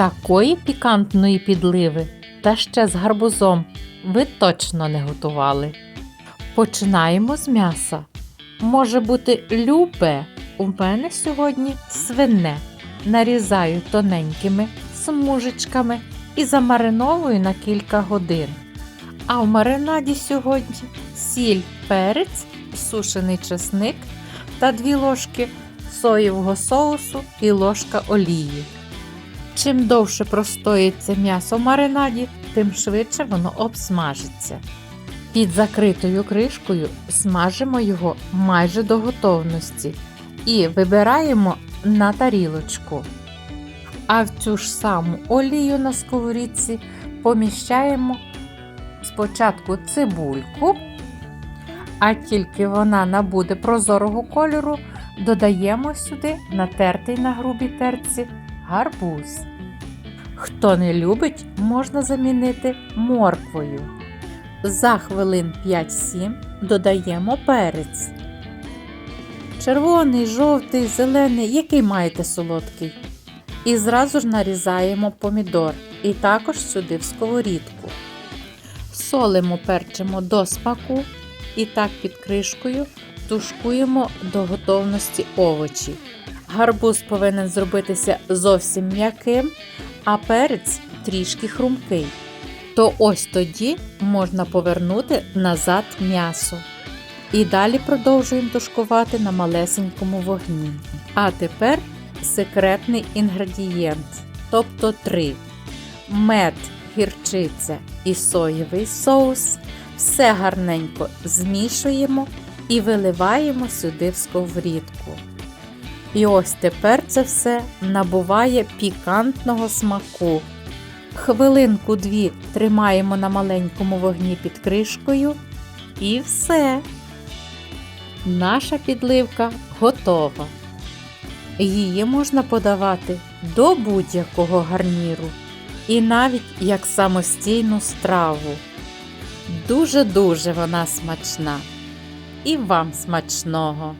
Такої пікантної підливи та ще з гарбузом ви точно не готували. Починаємо з м'яса. Може бути любе. У мене сьогодні свине. Нарізаю тоненькими смужечками і замариновую на кілька годин. А в маринаді сьогодні сіль, перець, сушений чесник та 2 ложки соєвого соусу і ложка олії. Чим довше простоїться м'ясо в маринаді, тим швидше воно обсмажиться. Під закритою кришкою смажимо його майже до готовності і вибираємо на тарілочку. А в цю ж саму олію на сковорідці поміщаємо спочатку цибульку, а тільки вона набуде прозорого кольору, додаємо сюди натертий на грубій терці гарбуз. Хто не любить, можна замінити морквою. За хвилин 5-7 додаємо перець. Червоний, жовтий, зелений, який маєте солодкий. І зразу ж нарізаємо помідор і також сюди в сковорідку. Солимо, перчимо до смаку і так під кришкою тушкуємо до готовності овочі. Гарбуз повинен зробитися зовсім м'яким, а перець трішки хрумкий. То ось тоді можна повернути назад м'ясо. І далі продовжуємо тушкувати на малесенькому вогні. А тепер секретний інгредієнт, тобто три: мед, гірчиця і соєвий соус. Все гарненько змішуємо і виливаємо сюди в сковорідку. І ось тепер це все набуває пікантного смаку. Хвилинку-дві тримаємо на маленькому вогні під кришкою. І все. Наша підливка готова. Її можна подавати до будь-якого гарніру і навіть як самостійну страву. Дуже-дуже вона смачна. І вам смачного!